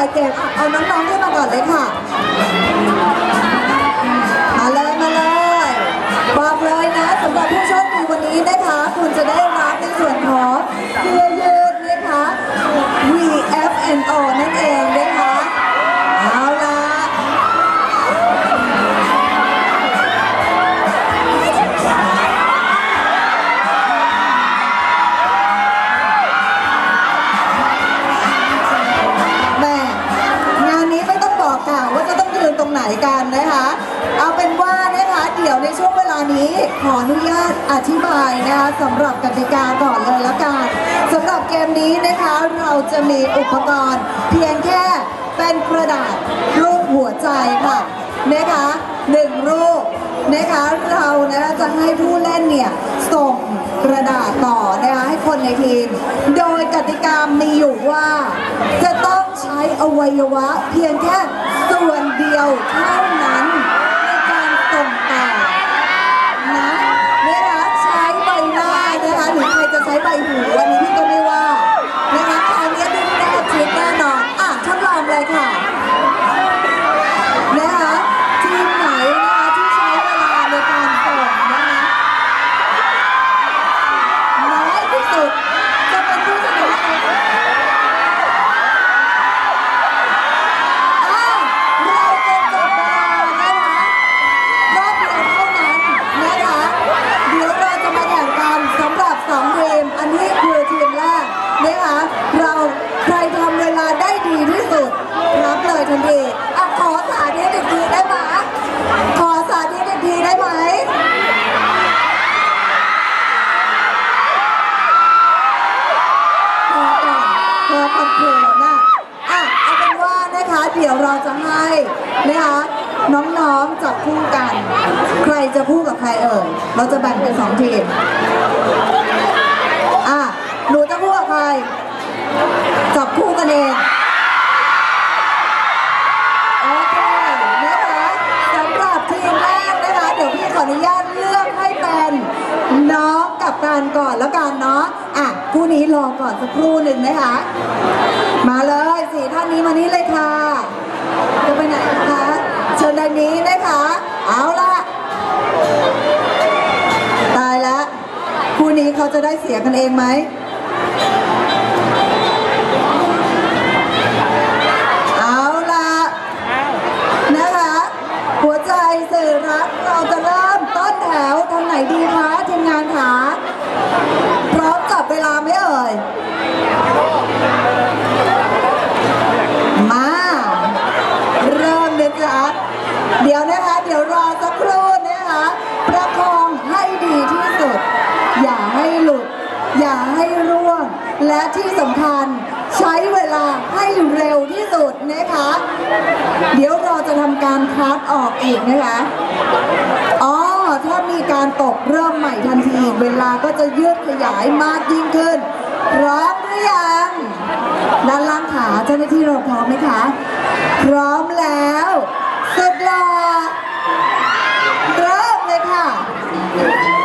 ายเกมอะเอาน้องๆขึ้นมาก่อนเลยค่ะ นุญาตอธิบายนะคะสำหรับกติกาก่อนเลยละกันสำหรับเกมนี้นะคะเราจะมีอุปกรณ์ เพียงแค่เป็นกระดาษรูปหัวใจค่ะนะคะหนึ่งรูปนะคะเรานะคะจะให้ผู้เล่นเนี่ยส่งกระดาษต่อนะคะให้คนในทีม โดยกติกามีอยู่ว่า จะต้องใช้อวัยวะเพียงแค่ส่วนเดียวเท่านั้นใน ใครจะใช้ใบหูอันนี้พี่ก็ไม่ว่านะคะคราวนี้ดูแน่ชิดแน่นอนอะทดลองเลยค่ะ นะคะทีมไหนนะคะที่ใช้เวลาในการส่งนะคะน้อยที่สุดจะเป็นผู้ชนะเลยอ้าวเราจะจบเวลานะคะรอบเดียวเท่านั้นนะคะ เดี๋ยวเราจะมาแข่งกันสำหรับสองทีม อันนี้คือทีมแรกนะคะเราใครทำเวลาได้ดีที่สุด รับเลยทันทีอะขอสาธิตอีกทีได้ไหมขอสาธิตอีกทีได้ไหมพอก่อนพอคอนเทนต์นะอะเอาเป็นว่านะคะ เดี๋ยวเราจะให้นะคะน้องๆจับคู่กัน ใครจะคู่กับใครเอ่ย เราจะแบ่งเป็นสองทีม อะ หนูจะคู่กับใคร จับคู่กันเอง โอเคนะคะสำหรับทีมแรกนะคะ เดี๋ยวพี่ขออนุญาตเลือกให้เป็นน้องกับการก่อนแล้วกันเนาะ อะคู่นี้รอก่อนสักครู่หนึ่งนะคะ มาเลยสี่ท่านนี้มานี่เลยค่ะ จะไปไหนคะ เชิญด้านนี้นะคะ เอาละ นี้เขาจะได้เสียกันเองไหมเอาล่ะนะคะ หัวใจสื่อรักเราจะเริ่มต้นแถวทางไหนดีคะทีมงานคะพร้อมจับเวลาไหมเอ่ย มา เริ่มเลยจ้ะเดี๋ยวนะคะ เดี๋ยวรอสักครู่นะคะ ประคองให้ดีที่สุด อย่าให้หลุด อย่าให้ร่วง และที่สำคัญใช้เวลาให้เร็วที่สุดนะคะ เดี๋ยวเราจะทำการคัดออกอีกนะคะ อ๋อ ถ้ามีการตกเริ่มใหม่ทันที เวลาก็จะยืดขยายมากยิ่งขึ้น พร้อมหรือยัง ด้านล่างขาเจ้าหน้าที่เราพร้อมไหมคะ พร้อมแล้วสุดหล่อเริ่มเลยค่ะนะ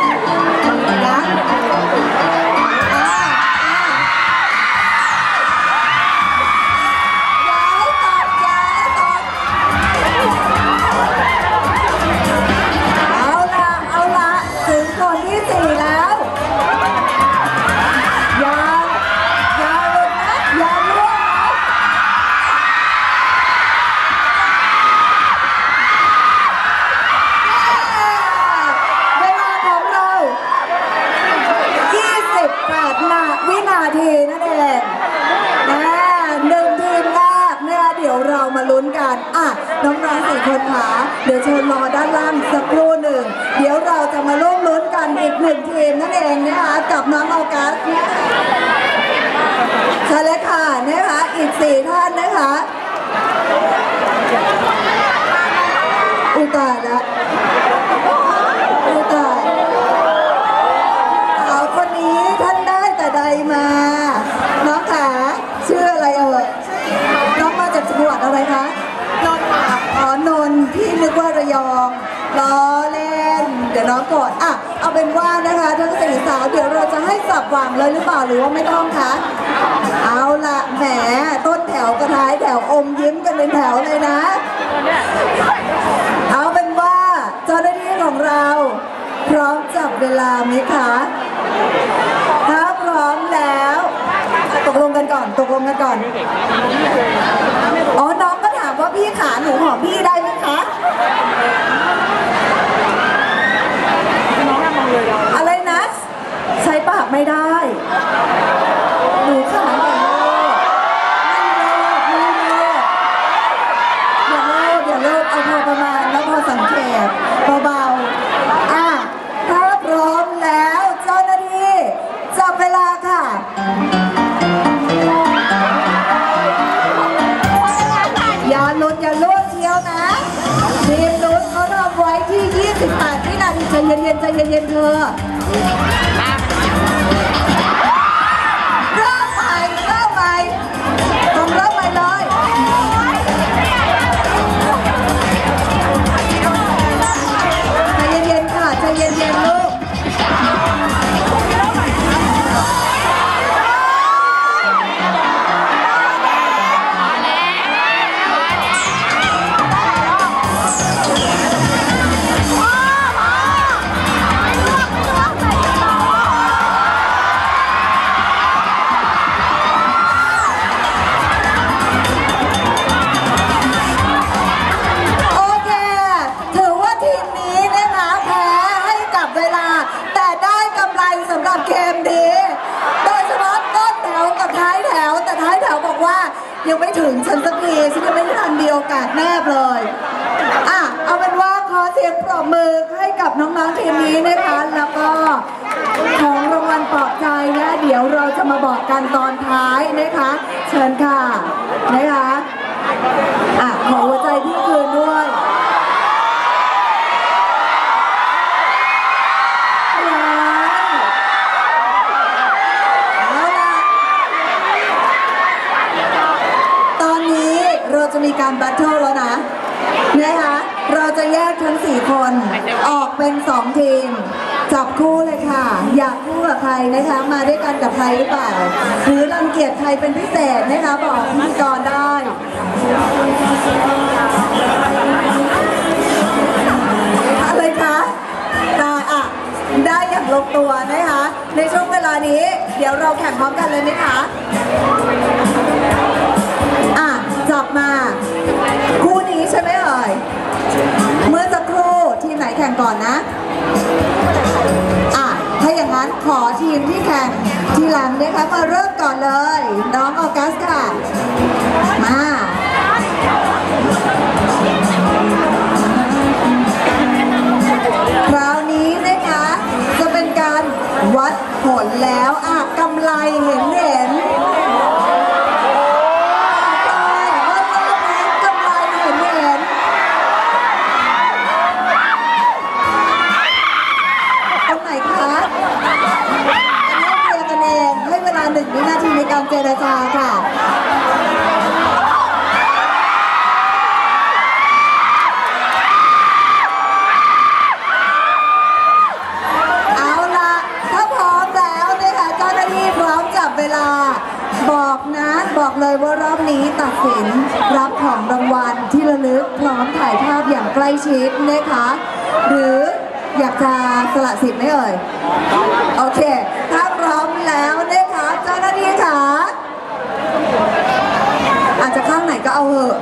ตายแล้วอุยตายสาวคนนี้ท่านได้แต่ใดมา น้องขาชื่ออะไรเอ่ยน้องมาจากจังหวัดอะไรคะนนท์ค่ะอ๋อนนท์พี่นนึกว่าระยองล้อเล่น เดี๋ยวน้องกดอะเอาเป็นว่านะคะทั้งสี่สาวเดี๋ยวเราจะให้สับหวังเลยหรือเปล่าหรือว่าไม่ต้องคะเอาละแหมต้นแถวกระท้ายแถวอมยิ้มกันเป็นแถวเลยนะ เอาเป็นว่าเจ้าหน้าที่ของเรา พร้อมจับเวลาไหมคะ ถ้าพร้อมแล้ว ตกลงกันก่อน ตกลงกันก่อน อ๋อ น้องก็ถามว่าพี่ขาหนูหอมพี่ได้ไหมคะอะไรนะ ใช้ปากไม่ได้ เย็นๆใจเย็นๆเธอ โอกาสแนบเลยอะเอาเป็นว่าขอเสียงปรบมือให้กับน้องๆทีมนี้นะคะ แล้วก็ของรางวัลปลอบใจนะเดี๋ยวเราจะมาบอกกันตอนท้ายนะคะ เชิญค่ะนะคะอะขอหัวใจพี่คืนด้วย มีการแบทเทิลแล้วนะนะคะเราจะแยกทั้ง 4 คนออกเป็น 2 ทีม จับคู่เลยค่ะ อยากคู่กับใครนะคะมาด้วยกันกับใครหรือเปล่า หรือรังเกียจใครเป็นพิเศษนะคะบอกพิธีกรได้อะไรคะได้อะได้อย่างลงตัวนะคะ ในช่วงเวลานี้ เดี๋ยวเราแข่งพร้อมกันเลยไหมคะ มาคู่นี้ใช่ไหมเอ่ยเมื่อสักครู่ทีมไหนแข่งก่อนนะอะถ้าอย่างนั้นขอทีมที่แข่งทีหลังนะคะมาเริ่มก่อนเลย น้องออกัสค่ะมาคราวนี้นะคะจะเป็นการวัดผลแล้วอะกำไรเห็นเห็น หนึ่งวินาทีในการเจรจาค่ะเอาละถ้าพร้อมแล้วนะคะเจ้าหน้าที่พร้อมจับเวลาบอกนะบอกเลยว่ารอบนี้ตัดสินรับของรางวัลที่ระลึกพร้อมถ่ายภาพอย่างใกล้ชิดนะคะ หรืออยากจะสละสิทธิ์ไหมเอ่ย โอเค ถ้าพร้อมแล้วนะคะเจ้าหน้าที่ค่ะ อาจจะข้างไหนก็เอาเหอะ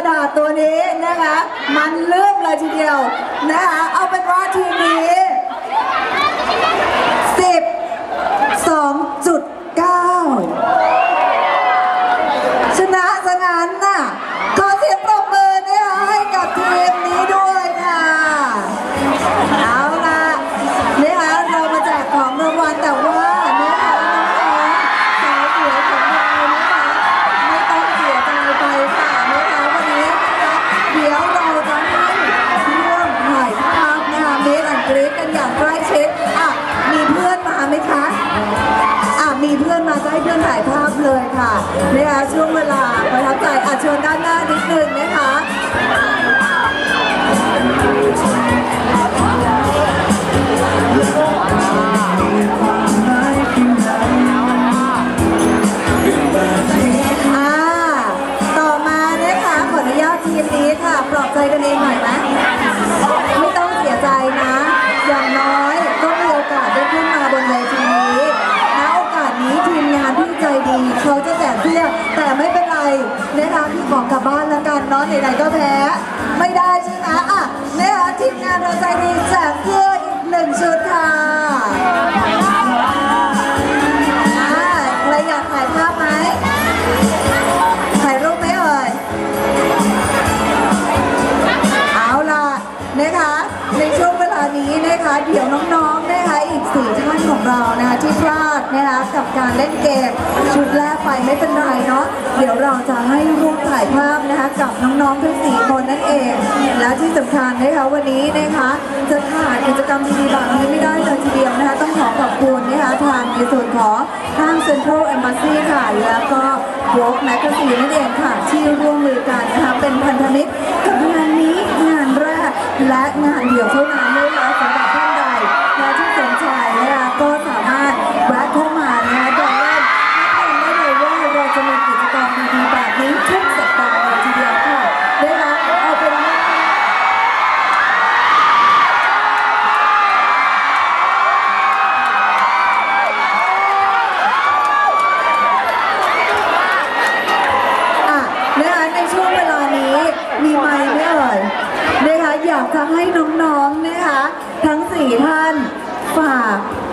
ระดาษตัวนี้นะคะ มันเลื่อมเลยทีเดียวนะคะเอาเป็นว่าทีนี้ ค่ะนะคะช่วงเวลาประทับใจอะชวนด้านหน้านิดนึงนะคะะไหนๆก็แพ้ไม่ได้ใช่ไหมอะนะคะทีมงานเราใจดีแจกเสื้ออีกหนึ่งชุดค่ะอ่าใครอยากถ่ายภาพไหมถ่ายรูปไหมเอ่ยเอาล่ะนะคะในช่วงเวลานี้นะคะเดี๋ยวน้องๆ กสี่ท่านของเรานะคะที่พลาดนะคะกับการเล่นเกมชุดแรกไปไม่เป็นไรเนาะเดี๋ยวเราจะให้ร่วมถ่ายภาพนะคะกับน้องๆทั้งสี่คนนั่นเอง และที่สำคัญนะคะวันนี้นะคะจะขาดกิจกรรมดีๆแบบนี้ไม่ได้เลยทีเดียวนะคะต้องขอขอบคุณนะคะทางในส่วนของห้างเซ็นทรัลแอมบาซีค่ะแล้วก็ Vogue Magazine นั่นเองค่ะที่ร่วมมือกันนะคะเป็นพันธมิตรกับงานนี้งานแรกและงานเดียวเท่านั้น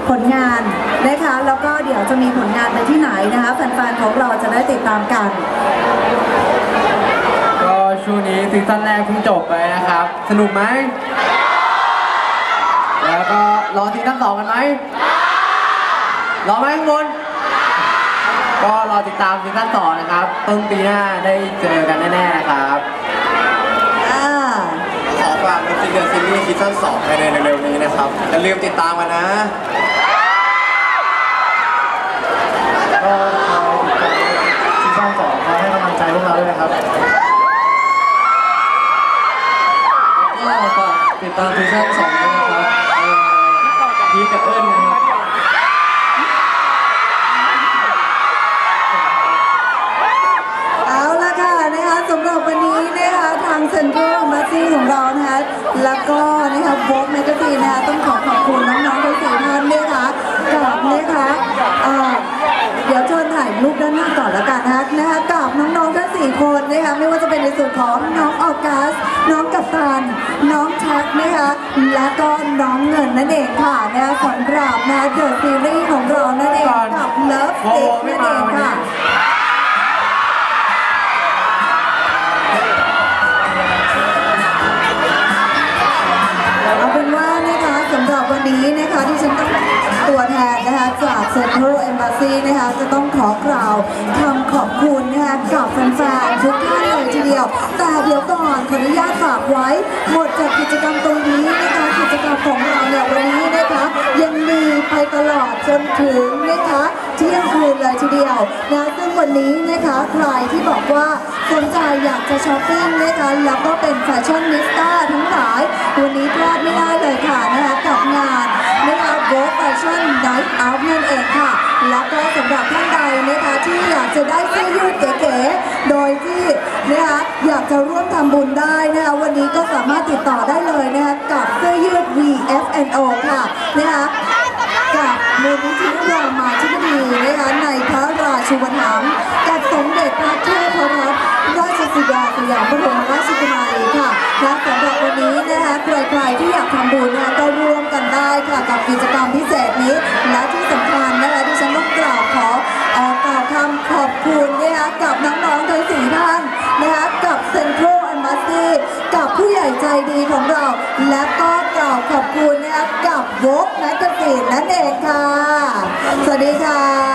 ผลงานนะคะแล้วก็เดี๋ยวจะมีผลงานไปที่ไหนนะคะแฟนๆของเราจะได้ติดตามกัน ก็ช่วงนี้ซีซั่นแรกเพิ่งจบไปนะครับ สนุกไหม แล้วก็รอซีซั่นสองกันไหมรอไหมข้างบน ก็รอติดตามซีซั่นสองนะครับต้นปีหน้าได้เจอกันแน่ๆนะครับ อ่า ขอฝากมิจิ เกอร์ซีรีส์ซีซั่น2ภายในเร็วๆนี้นะครับอย่าลืมติดตามกันนะ ไม่ว่าจะเป็นในส่วนของน้องออกัส น้องกัปตัน น้องแท็กนะคะและก็น้องเงินนั่นเองค่ะนะคะสำกราบนะเดอะซีรีส์ของเรานั่นเองกับเลิฟสิกนั่นเองค่ะเอาเป็นว่านะคะสำหรับวันนี้นะคะที่ฉันต้อง ตัวแทนนะคะจะต้องขอกล่าวคำขอบคุณนะคะกับแฟนๆทุกท่านเลยทีเดียว แต่เดี๋ยวก่อนขออนุญาตฝากไว้ หมดจากกิจกรรมตรงนี้นะคะกิจกรรมของเราเนี่ยวันนี้นะคะยังมีไปตลอดจนถึงนะคะเที่ยงคืนเลยทีเดียวนะซึ่งวันนี้นะคะใครที่บอกว่าสนใจอยากจะช้อปปิ้งนะคะแล้วก็เป็นแฟชั่นนิสต้าทั้งหลาย วันนี้พลาดไม่ได้เลยค่ะนะคะกับงานนะคะ Vogue Fashion Night Out นั่นเองค่ะ แล้วก็สำหรับท่านใดนะคะที่อยากจะได้เสื้อยืดเก๋ๆ โดยที่นะคะอยากจะร่วมทำบุญได้นะคะวันนี้ก็สามารถติดต่อได้เลยนะคะกับเสื้อยืด VFNO ค่ะนะคะ กับมูลนิธิรามาธิบดีนะคะในพระราชูปถัมกับสมเด็จพระเทพรัตนราชสุดาสยามบรมราชกุมารีค่ะและสำหรับวันนี้นะคะใครๆที่อยากทำบุญนะคะก็ร่วมกันได้ค่ะกับกิจกรรมพิเศษนี้ และที่สำคัญนะคะที่ฉันต้องกล่าวขอกล่าวคำขอบคุณนะคะกับน้องๆทั้งสี่ท่านนะคะกับเซนทรัล Central Embassy กับผู้ใหญ่ใจดีของเรา และก็กล่าวขอบคุณนะคะกับ Vogue Magazine นั่นเองค่ะ สวัสดีค่ะ